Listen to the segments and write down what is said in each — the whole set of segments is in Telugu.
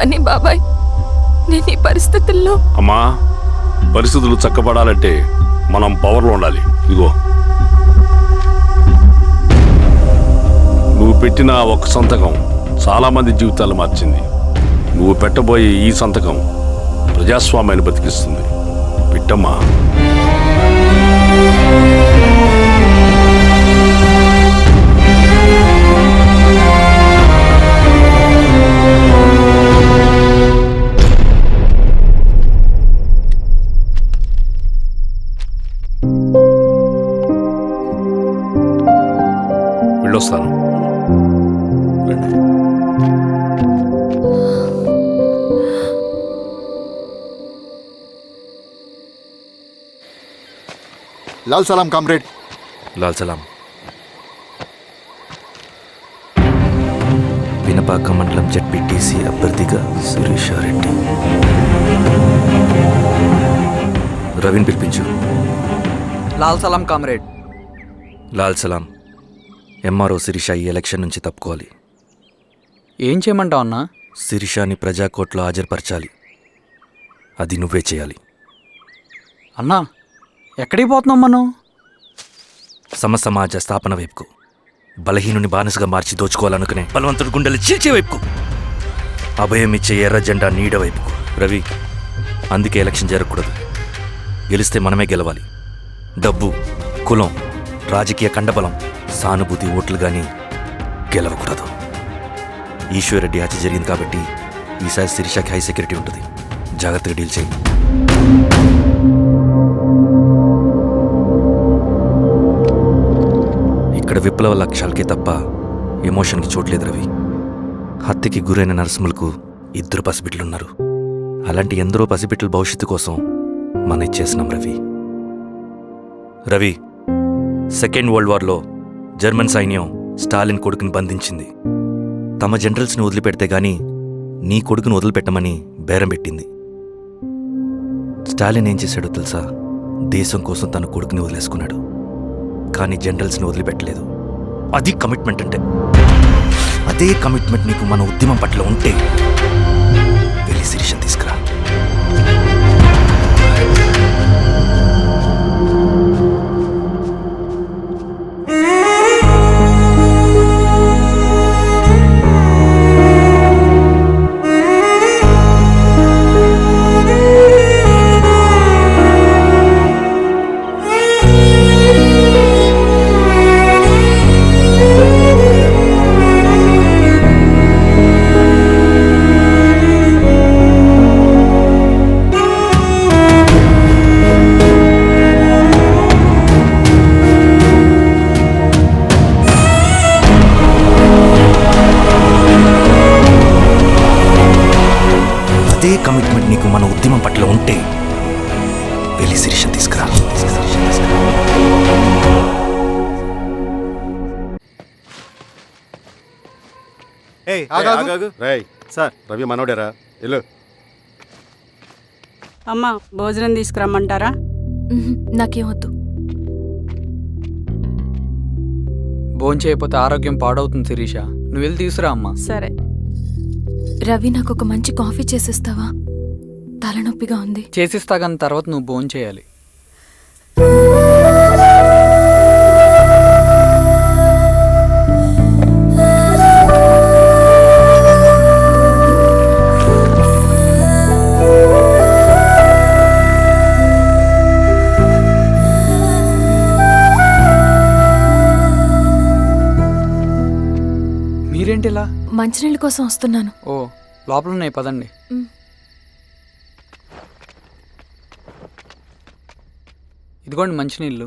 కానీ బాబాయ్ నేను ఈ పరిస్థితుల్లో అమ్మా పరిస్థితులు చక్కబడాలంటే మనం పవర్లో ఉండాలి. ఇదిగో. నువ్వు పెట్టిన ఒక ఒక్క సంతకం చాలా మంది జీవితాలు మార్చింది. నువ్వు పెట్టబోయే ఈ సంతకం ప్రజాస్వామ్యాన్ని బతికిస్తుంది. పెట్టమ్మా. లాల్ సలాం కామ్రేడ్. లాల్ సలాం. వినపాక మండలం జడ్పీటీసీ అభ్యర్థిగా సురేషారెడ్డి రవిని పిలిపించు. లాల్ సలాం కామ్రేడ్. లాల్ సలాం ఎంఆర్ఓ శిరీష ఈ ఎలక్షన్ నుంచి తప్పుకోవాలి. ఏం చేయమంటావు అన్నా? శిరీషాని ప్రజాకోర్టులో హాజరుపరచాలి. అది నువ్వే చేయాలి. అన్నా ఎక్కడికి పోతున్నాం మనం? సమసమాజ స్థాపన వైపుకు బలహీనుని బానిసగా మార్చి దోచుకోవాలనుకునే బలవంతుడు గుండెలు చీల్చే వైపుకు అభయం ఇచ్చే ఎర్ర జెండా నీడ వైపుకు. రవి అందుకే ఎలక్షన్ జరగకూడదు. గెలిస్తే మనమే గెలవాలి. డబ్బు కులం రాజకీయ కండబలం సానుభూతి ఓట్లు కానీ గెలవకూడదు. ఈశ్వరెడ్డి హత్య జరిగింది కాబట్టి ఈసారి శిరీషకి హై సెక్యూరిటీ ఉంటుంది. జాగ్రత్తగా డీల్ చేయి. ఇక్కడ విప్లవ లక్ష్యాలకే తప్ప ఎమోషన్కి చోట్లేదు రవి. హత్యకి గురైన నరసింహులకు ఇద్దరు పసిబిడ్డలున్నారు. అలాంటి ఎందరో పసిబిడ్డల భవిష్యత్తు కోసం మన ఇచ్చేసినాం రవి. రవి సెకండ్ వరల్డ్ వార్లో జర్మన్ సైన్యం స్టాలిన్ కొడుకుని బంధించింది. తమ జనరల్స్ని వదిలిపెడితే గాని నీ కొడుకును వదిలిపెట్టమని బేరం పెట్టింది. స్టాలిన్ ఏం చేశాడో తెలుసా? దేశం కోసం తన కొడుకుని వదిలేసుకున్నాడు. కానీ జనరల్స్ని వదిలిపెట్టలేదు. అది కమిట్మెంట్ అంటే. అదే కమిట్మెంట్ నీకు మన ఉద్యమం పట్ల ఉంటే వెళ్ళి శిరీషం తీసుకు సార్. రవి మనోడేరా. వెళ్ళు. అమ్మ భోజనం తీసుకురమ్మంటారా? ఉహుం, నాకేం వద్దు. భోంచేయకపోతే ఆరోగ్యం పాడవుతుంది శిరీష. నువ్వు వెళ్ళి తీసురా అమ్మా. సరే. రవి నాకు ఒక మంచి కాఫీ చేసిస్తావా? తలనొప్పిగా ఉంది. చేసిస్తా కానీ తర్వాత నువ్వు భోంచేయాలి మీరేంటిలా మంచినీళ్ళ కోసం వస్తున్నాను. ఓ లోపల ఉన్నాయి పదండి. ఇదిగోండి మంచినీళ్ళు.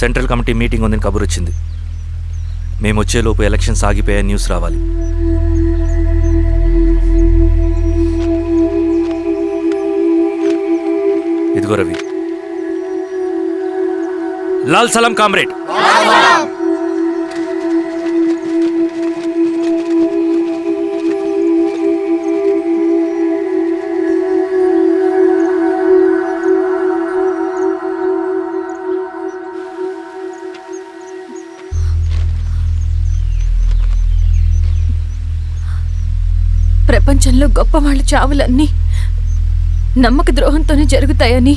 సెంట్రల్ కమిటీ మీటింగ్ ఉందని కబురు వచ్చింది. మేము వచ్చేలోపు ఎలక్షన్స్ ఆగిపోయే న్యూస్ రావాలి. ఇదిగో రవి. లాల్ సలం కామ్రేడ్. గొప్పవాళ్ళ చావులన్నీ నమ్మక ద్రోహంతోనే జరుగుతాయని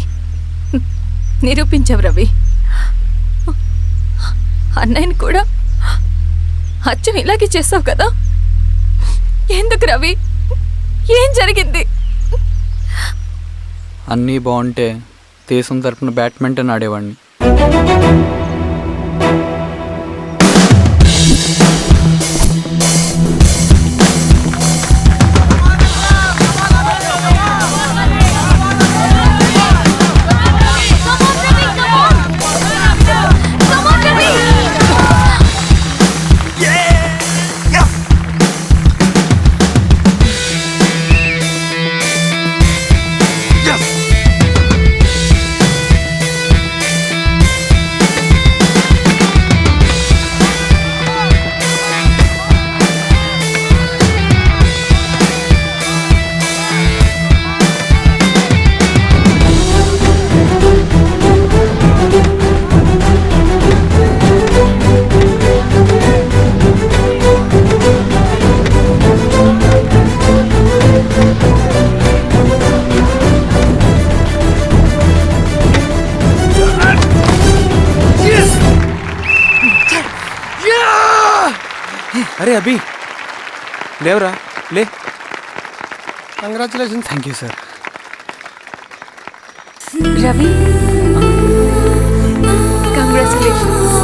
నిరూపించావు రవి. అన్నయ్యని కూడా అచ్చం ఇలాగే చేసావు కదా? ఎందుకు రవి? ఏం జరిగింది? అన్నీ బాగుంటే దేశం తరపున బ్యాడ్మింటన్ ఆడేవాడిని అభి లేవరా లే. Congratulation thank you sir Ravi. Congratulations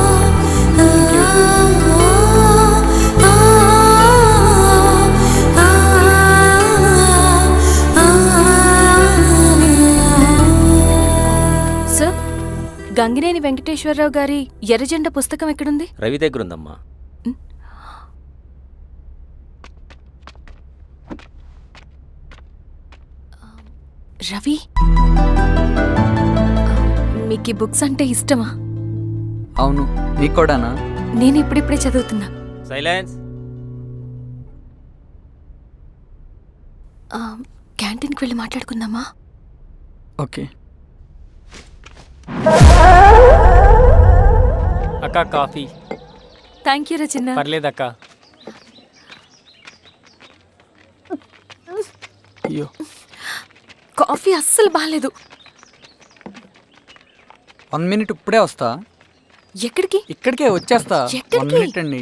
sir Gangineni Venkateswara Rao గారి ఎర్రజెండ పుస్తకం ఎక్కడుంది? రవి దగ్గర రవి? మీకు బుక్స్ అంటే ఇష్టమా? అవును నీకు కూడానా నేను ఇప్పుడిప్పుడే చదువుతున్నా. సైలెన్స్. ఆ, క్యాంటీన్కి వెళ్ళి మాట్లాడుకుందామా? ఓకే. అక్క కాఫీ. Thank you Rachana. పర్లేదక్క. అయ్యో. కాఫీ అస్సలు బాగాలేదు వన్ మినిట్ ఇప్పుడే వస్తా. ఎక్కడికి? ఇక్కడికే వచ్చేస్తా. ఎక్కడికి? వన్ మినిట్ అండి.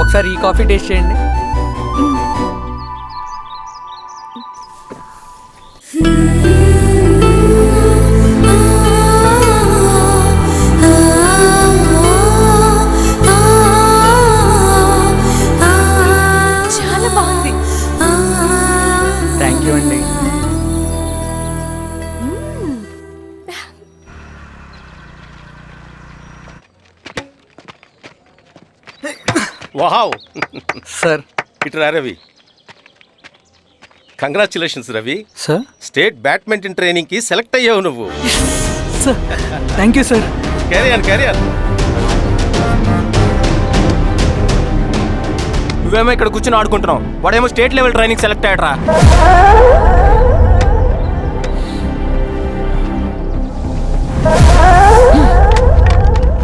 ఒకసారి ఈ కాఫీ టేస్ట్ చేయండి. ఇవ్వండి. Wow sir. ఇటు రా Ravi. Congratulations Ravi. Sir? State badminton ట్రైనింగ్కి సెలెక్ట్ అయ్యావు నువ్వు. Thank you sir carry on carry నువ్వేమో ఇక్కడ కూర్చొని ఆడుకుంటున్నావు. వాడేమో స్టేట్ లెవెల్ ట్రైనింగ్ సెలెక్ట్ అయ్యాడ్రా.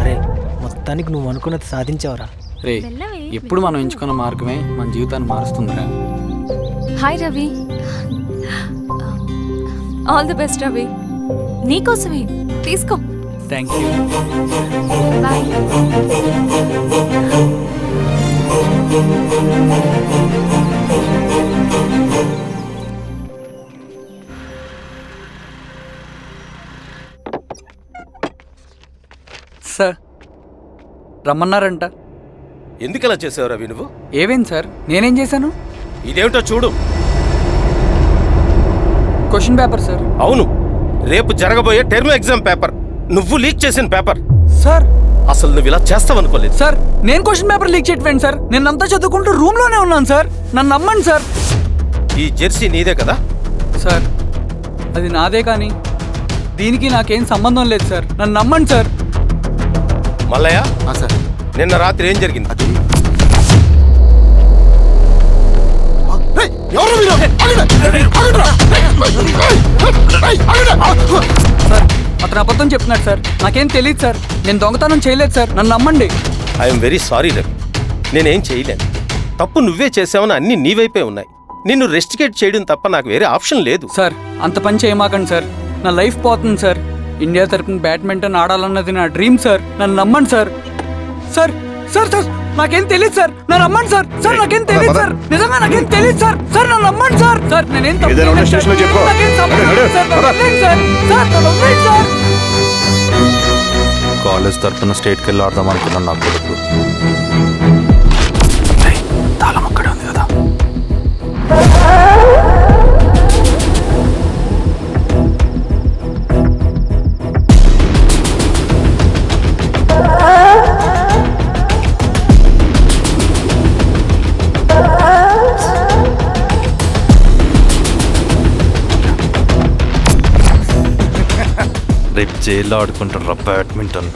అరే మొత్తానికి నువ్వు అనుకున్నది సాధించావురా. రే ఎప్పుడు మనం ఎంచుకున్న మార్గమే మన జీవితాన్ని మారుస్తుందిరా. Hi Ravi. All the best Ravi. నీకోసమే. తీసుకో. థ్యాంక్ యూ బాయ్ సార్ రమ్మన్నారంట. ఎందుకు అలా చేసావు రవి నువ్వు? ఏవేం సార్? నేనేం చేశాను? ఇదేమిటో చూడు. క్వశ్చన్ పేపర్ సార్ అవును. రేపు జరగబోయే టర్మ్ ఎగ్జామ్ పేపర్. నువ్వు లీక్ చేసిన పేపర్. సార్ అసలు నువ్వు ఇలా చేస్తావనుకోలేదు సార్ నేను క్వశ్చన్ పేపర్ లీక్ చేయట్లేండి సార్? నేను అంతా చదువుకుంటూ రూమ్లోనే ఉన్నాను సార్. నన్ను నమ్మండి సార్. ఈ జెర్సీ నీదే కదా? సార్ అది నాదే కానీ దీనికి నాకేం సంబంధం లేదు సార్. నన్ను నమ్మండి సార్. మల్లయ్య ఆ, సార్. నిన్న రాత్రి ఏం జరిగింది? అది! సార్ అతను అబద్ధం చెప్తున్నాడు సార్. నాకేం తెలియదు సార్. నేను దొంగతనం చేయలేదు సార్. నన్ను నమ్మండి. I'm very sorry Ravi. నేనేం చేయలేను. తప్పు నువ్వే చేసావని అన్ని నీ వైపే ఉన్నాయి. నిన్ను రెస్టికేట్ చేయడం తప్ప నాకు వేరే ఆప్షన్ లేదు. సార్ అంత పని చేయమాకండి సార్. నా లైఫ్ పోతుంది సార్. ఇండియా తరపున బ్యాడ్మింటన్ ఆడాలన్నది నా డ్రీమ్ సార్. నన్ను నమ్మండి సార్. సార్ సార్ సార్ నాకేం తెలియదు సార్. నన్ను నమ్మండి సార్. సార్ నాకేం తెలియదు సార్. నిజంగా నాకేం తెలియదు సార్. సార్ నమ్మండి సార్ సార్ నేనేం తప్పు ఏదైనా ఉంటే చేయలేదు. సార్. స్టేషన్లో చెప్పుకో. నాకేం సంబంధం లేదు సార్ నన్ను వదిలేయండి సార్ సార్ నన్ను వదిలేయండి సార్ కాలేజ్ తరఫున స్టేట్కి వెళ్ళి ఆడదాం అనుకున్నాను నా కొడుకు. తాళం అక్కడే ఉంది కదా. రేపు జైల్లో ఆడుకుంటారా బ్యాడ్మింటన్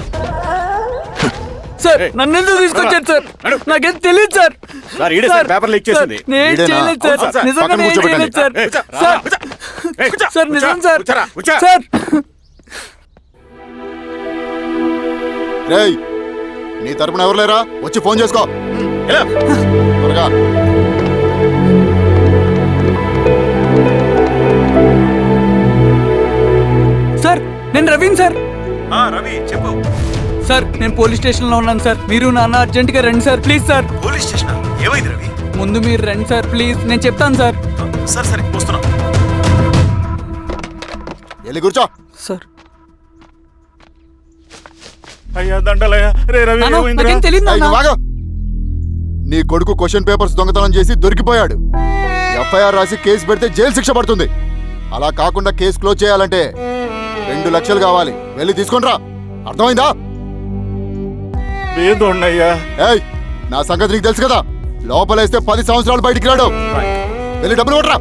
సార్ నన్ను ఎందుకు తీసుకొచ్చారు సార్ నాకేం తెలియదు సార్ సార్, ఈడే సార్ పేపర్ లీక్ చేసింది. నేను ఈడేనా? చేయలేదు సార్ నిజంగా నేను. చేయలేదు సార్. సార్. సార్ నిజం. సార్. సార్ రేయ్ నీ తరపున ఎవరు లేరా వచ్చి ఫోన్ చేసుకో ఎలా? త్వరగా రవీన్ సార్. ఆ, రవి చెప్పు. సార్ నేను పోలీస్ స్టేషన్లో ఉన్నాను సార్. మీరు నాన్న అర్జెంట్గా రండి sir please sir. Police station? ఏమైంది రవి? ముందు మీరు రండి సార్ ప్లీజ్. నేను చెప్తాను సార్. సరే సరే వస్తున్నా. వెళ్ళి కూర్చో. సార్. అయ్యా దండలయ్యా. రే రవి? నాకేం తెలియదు నాన్న. ఆగు. నీ కొడుకు క్వశ్చన్ పేపర్స్ దొంగతనం చేసి దొరికిపోయాడు. ఎఫ్ఐఆర్ రాసి కేసు పెడితే జైలు శిక్ష పడుతుంది. అలా కాకుండా కేసు క్లోజ్ చేయాలంటే రెండు లక్షలు కావాలి. వెళ్ళి తీసుకొని రా అర్థమైందా ఏయ్ నా సంగతి నీకు తెలుసు కదా. లోపలేస్తే పది సంవత్సరాలు బయటికి రాడు. వెళ్ళి డబ్బులు కొట్టరా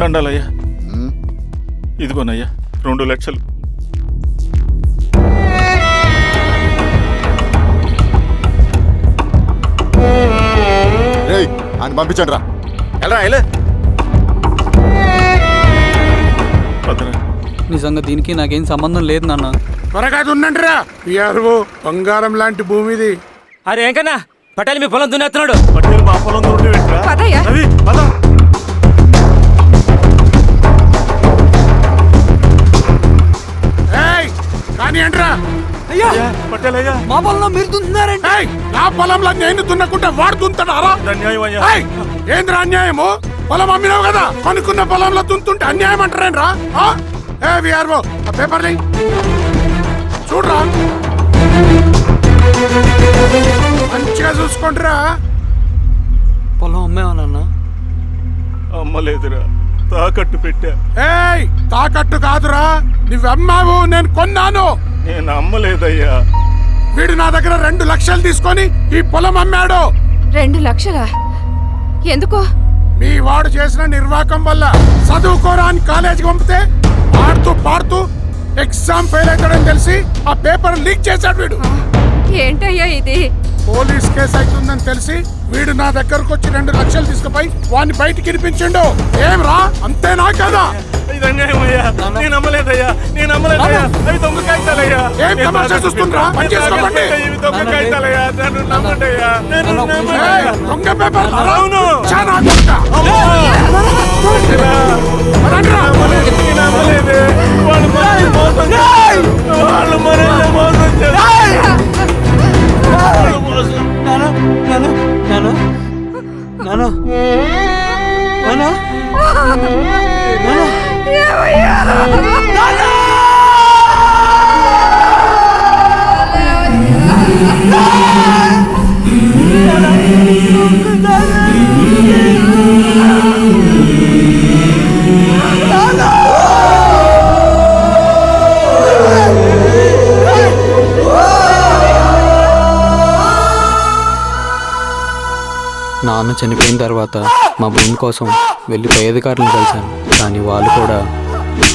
దండలయ్యా. ఇదిగోనయ్యా రెండు లక్షలు. ఆయన పంపించండి రా. ఎలా ఎలా. నిజంగా దీనికి నాకేం సంబంధం లేదు నాన్న. త్వరగా దున్నండిరా పిఆర్ఓ బంగారం లాంటి భూమిది. అరే ఏంకన్నా? పటేల్ మీ పొలం దున్నేస్తున్నాడు. పటేల్ మా పొలం దూరం పెట్టరా పదయ్యా. అయ్యా మా పొలంలో మీరు దున్నుతున్నారండి. ఏయ్ నా పొలంలో నేను దున్నకుంటే వాడు దున్నుతాడారా అన్యాయం ఏంద్రా అన్యాయము? పొలం అమ్మినావు కదా? కొనుక్కున్న పొలంలో దున్తుంటే అన్యాయం అంటారేంట్రా? ఆ? ఏ విఆర్ఓ ఆ పేపర్ని చూడరా. మంచిగా చూసుకుంటారా. పొలం అమ్మేవా నాన్న అమ్మలేదురా. తాకట్టు పెట్టా. ఏయ్ తాకట్టు కాదురా. నువ్వమ్మావు నేను కొన్నాను. నేను అమ్మలేదయ్యా. వీడు నా దగ్గర రెండు లక్షలు తీసుకొని ఈ పొలం అమ్మాడు. రెండు లక్షలా? ఎందుకో? మీ వాడు చేసిన నిర్వాకం వల్ల చదువుకోరా అని కాలేజీకి పంపితే ఆడుతూ పాడుతూ ఎగ్జామ్ ఫెయిల్ అవుతాడని తెలిసి ఆ పేపర్ లీక్ చేశాడు వీడు. ఏంటయ్యా ఇది? పోలీస్ కేసు అవుతుందని తెలిసి వీడు నా దగ్గరకు వచ్చి రెండు లక్షలు తీసుకుపోయి వాడిని బయటికి ఇరిపించిండు. ఏం రా? అంతేనా కదా. ఇది అన్యాయం అయ్యా నేను అమ్మలేదయ్యా నేను అమ్మలేదయ్యా అవి దొంగ కాగితాలయ్యా ఏం తమాషా చూస్తుండ్రా? పని చేసుకోమండి. ఇవి దొంగ కాగితాలయ్యా నన్ను నమ్మండి అయ్యా నన్ను నమ్మండి ఏయ్, అయ్యా. దొంగ పేపర్ అవును. చాలా కొడుక. రండ్రా. మా భూమి కోసం వెళ్ళి పై అధికారులను కలిశాను కానీ వాళ్ళు కూడా ఈ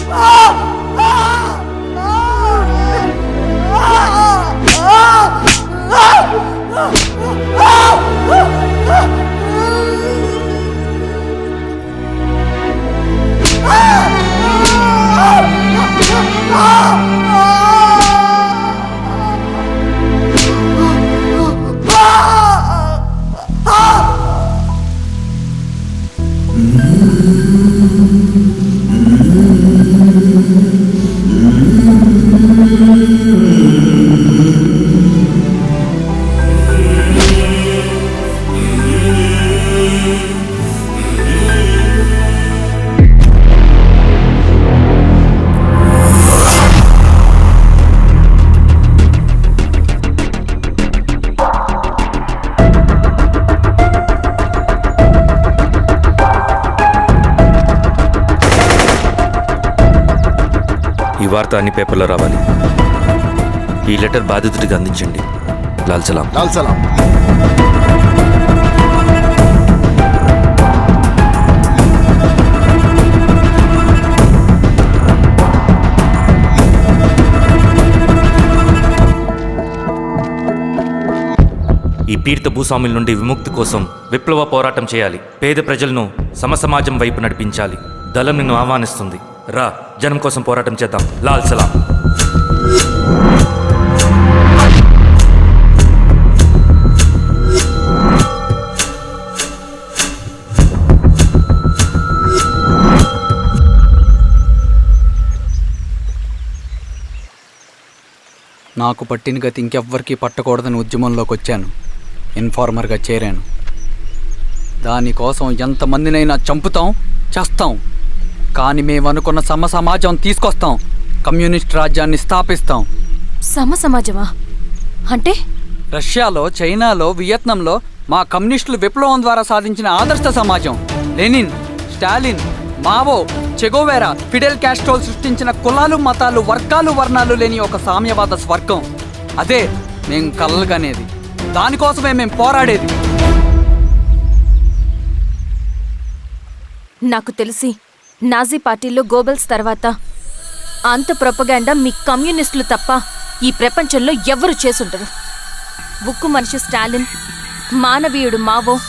వార్త అన్ని పేపర్లో రావాలి. ఈ లెటర్ బాధితుడికి అందించండి. లాల్ సలాం. లాల్ సలాం. ఈ పీడిత భూస్వాముల నుండి విముక్తి కోసం విప్లవ పోరాటం చేయాలి. పేద ప్రజలను సమసమాజం వైపు నడిపించాలి. దళం నిన్ను ఆహ్వానిస్తుంది. రా జనం కోసం పోరాటం చేద్దాం. లాల్ సలాం. నాకు పట్టిన గతి ఇంకెవ్వరికీ పట్టకూడదని ఉద్యమంలోకి వచ్చాను. ఇన్ఫార్మర్గా చేరాను. దానికోసం ఎంతమందినైనా చంపుతాం చేస్తాం. కానీ మేము అనుకున్న సమ సమాజం తీసుకొస్తాం. కమ్యూనిస్ట్ రాజ్యాన్ని స్థాపిస్తాం. సమ సమాజమా అంటే? రష్యాలో చైనాలో వియత్నంలో మా కమ్యూనిస్టులు విప్లవం ద్వారా సాధించిన ఆదర్శ సమాజం. Lenin Stalin Mao Che Guevara Fidel Castrol సృష్టించిన కులాలు మతాలు వర్గాలు వర్ణాలు లేని ఒక సామ్యవాద స్వర్గం. అదే మేం కలలుగనేది. దానికోసమే మేం పోరాడేది. నాకు తెలిసి నాజీ పార్టీలో గోబెల్స్ తర్వాత. అంత ప్రొపగాండా మీ కమ్యూనిస్టులు తప్ప ఈ ప్రపంచంలో ఎవ్వరు చేసుంటారు ఉక్కు మనిషి స్టాలిన్ మానవీయుడు మావో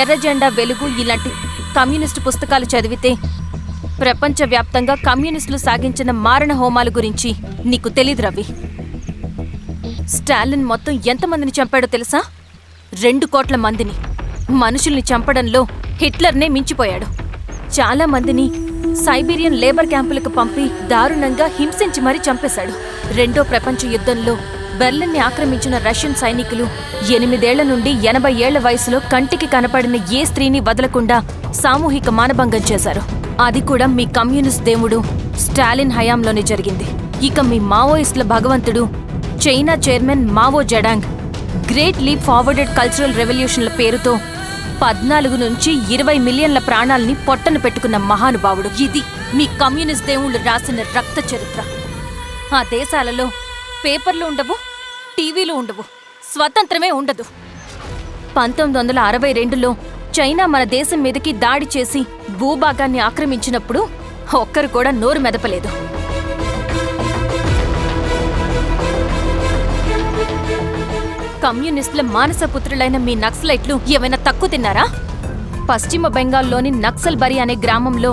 ఎర్రజెండా వెలుగు ఇలాంటి కమ్యూనిస్టు పుస్తకాలు చదివితే ప్రపంచవ్యాప్తంగా కమ్యూనిస్టులు సాగించిన మారణ హోమాల గురించి నీకు తెలీదు రవి. స్టాలిన్ మొత్తం ఎంతమందిని చంపాడో తెలుసా? రెండు కోట్ల మందిని. మనుషుల్ని చంపడంలో హిట్లర్నే మించిపోయాడు. చాలా మందిని సైబీరియన్ లేబర్ క్యాంపులకు పంపి దారుణంగా హింసించి మరీ చంపేశాడు. రెండో ప్రపంచ యుద్ధంలో బెర్లిన్ని ఆక్రమించిన రష్యన్ సైనికులు ఎనిమిదేళ్ళ నుండి ఎనభై ఏళ్ళ వయసులో కంటికి కనపడిన ఏ స్త్రీని వదలకుండా సామూహిక మానభంగం చేశారు. అది కూడా మీ కమ్యూనిస్ట్ దేవుడు స్టాలిన్ హయాంలోనే జరిగింది. ఇక మీ మావోయిస్టుల భగవంతుడు China chairman Mao Zedong great leap forwarded cultural రెవల్యూషన్ల పేరుతో పద్నాలుగు నుంచి ఇరవై మిలియన్ల ప్రాణాల్ని పొట్టన పెట్టుకున్న మహానుభావుడు ఇది. మీ కమ్యూనిస్ట్ దేవుళ్ళు రాసిన రక్త చరిత్ర. ఆ దేశాలలో పేపర్లు ఉండవు టీవీలు ఉండవు స్వతంత్రమే ఉండదు. పంతొమ్మిది వందల అరవై రెండులో చైనా మన దేశం మీదకి దాడి చేసి భూభాగాన్ని ఆక్రమించినప్పుడు ఒక్కరు కూడా నోరు మెదపలేదు. కమ్యూనిస్టుల మానసపుత్రులైన మీ నక్సలైట్లు ఏమైనా తక్కువ తిన్నారా? పశ్చిమ బెంగాల్లోని నక్సల్ బరి అనే గ్రామంలో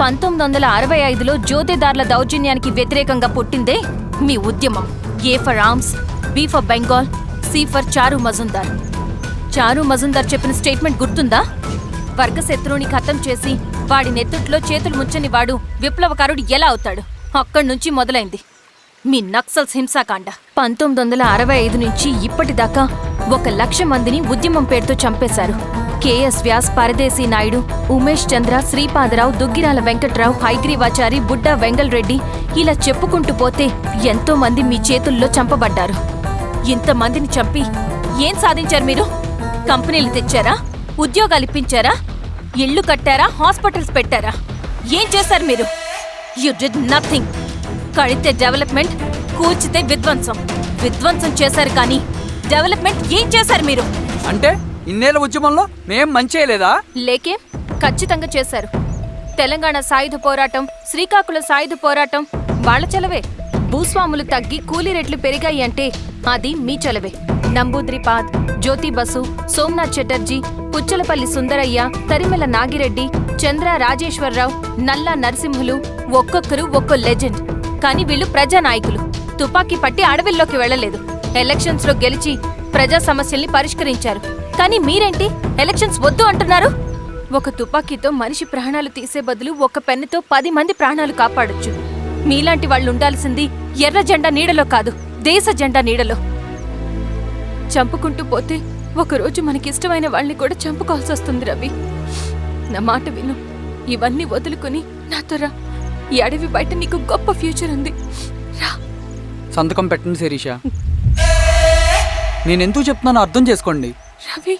పంతొమ్మిది వందల అరవై ఐదులో జోతేదార్ల దౌర్జన్యానికి వ్యతిరేకంగా పుట్టిందే మీ ఉద్యమం. A for arms B for Bengal C for Charu Majumdar Charu Majumdar చెప్పిన స్టేట్మెంట్ గుర్తుందా? వర్గశత్రువుని ఖతం చేసి వాడి నెత్తుట్లో చేతులు ముంచని వాడు విప్లవకారుడు ఎలా అవుతాడు? అక్కడి నుంచి మొదలైంది. మీ నక్సల్స్ హింసాకాండ. పంతొమ్మిది వందల అరవై ఐదు నుంచి ఇప్పటిదాకా ఒక లక్ష మందిని ఉద్యమం పేరుతో చంపేశారు. కేఎస్ వ్యాస్ పరదేశీ నాయుడు ఉమేష్ చంద్ర శ్రీపాదరావు దుగ్గిరాల వెంకట్రావు హైగ్రీవాచారి బుడ్డా వెంగళరెడ్డి ఇలా చెప్పుకుంటూ పోతే ఎంతో మంది మీ చేతుల్లో చంపబడ్డారు. ఇంతమందిని చంపి ఏం సాధించారు మీరు? కంపెనీలు తెచ్చారా? ఉద్యోగాలు ఇప్పించారా? ఇళ్ళు కట్టారా? హాస్పిటల్స్ పెట్టారా? ఏం చేశారు మీరు? You did nothing. కడితే డెవలప్మెంట్ కూల్చితే విధ్వంసం. విధ్వంసం చేశారు కానీ డెవలప్మెంట్ ఏం చేశారు మీరు? అంటే ఇన్నేళ్ళ ఉద్యమంలో మేం మంచి చేయలేదా లేకే ఖచ్చితంగా చేశారు. తెలంగాణ సాయుధ పోరాటం శ్రీకాకుళ సాయుధ పోరాటం వాళ్ళ చలవే. భూస్వాములు తగ్గి కూలీ రేట్లు పెరిగాయి అంటే అది మీ చలవే. నంబూద్రిపాద్ జ్యోతి బసు సోమనాథ్ చటర్జీ పుచ్చలపల్లి సుందరయ్య తరిమెల నాగిరెడ్డి చంద్ర రాజేశ్వరరావు నల్లా నరసింహులు ఒక్కొక్కరు ఒక్కో లెజెండ్. కానీ వీళ్ళు ప్రజానాయకులు తుపాకీ పట్టి అడవిల్లోకి వెళ్ళలేదు. ఎలక్షన్స్లో గెలిచి ప్రజా సమస్యల్ని పరిష్కరించారు. కానీ మీరేంటి? ఎలక్షన్స్ వద్దు అంటున్నారు? ఒక తుపాకీతో మనిషి ప్రాణాలు తీసే బదులు ఒక పెన్నుతో పది మంది ప్రాణాలు కాపాడొచ్చు. మీలాంటి వాళ్ళు ఉండాల్సింది ఎర్ర జెండా నీడలో కాదు దేశ జెండా నీడలో. చంపుకుంటూ పోతే ఒకరోజు మనకిష్టమైన వాళ్ళని కూడా చంపుకోవాల్సి వస్తుంది రవి. నా మాట విను. ఇవన్నీ వదులుకుని నాతో రా. ఈ అడవి బయట నీకు గొప్ప ఫ్యూచర్ ఉంది. రా. సంతకం పెట్టండి శిరీష. నేను ఎందుకు చెప్తున్నానో అర్థం చేసుకోండి. రవి.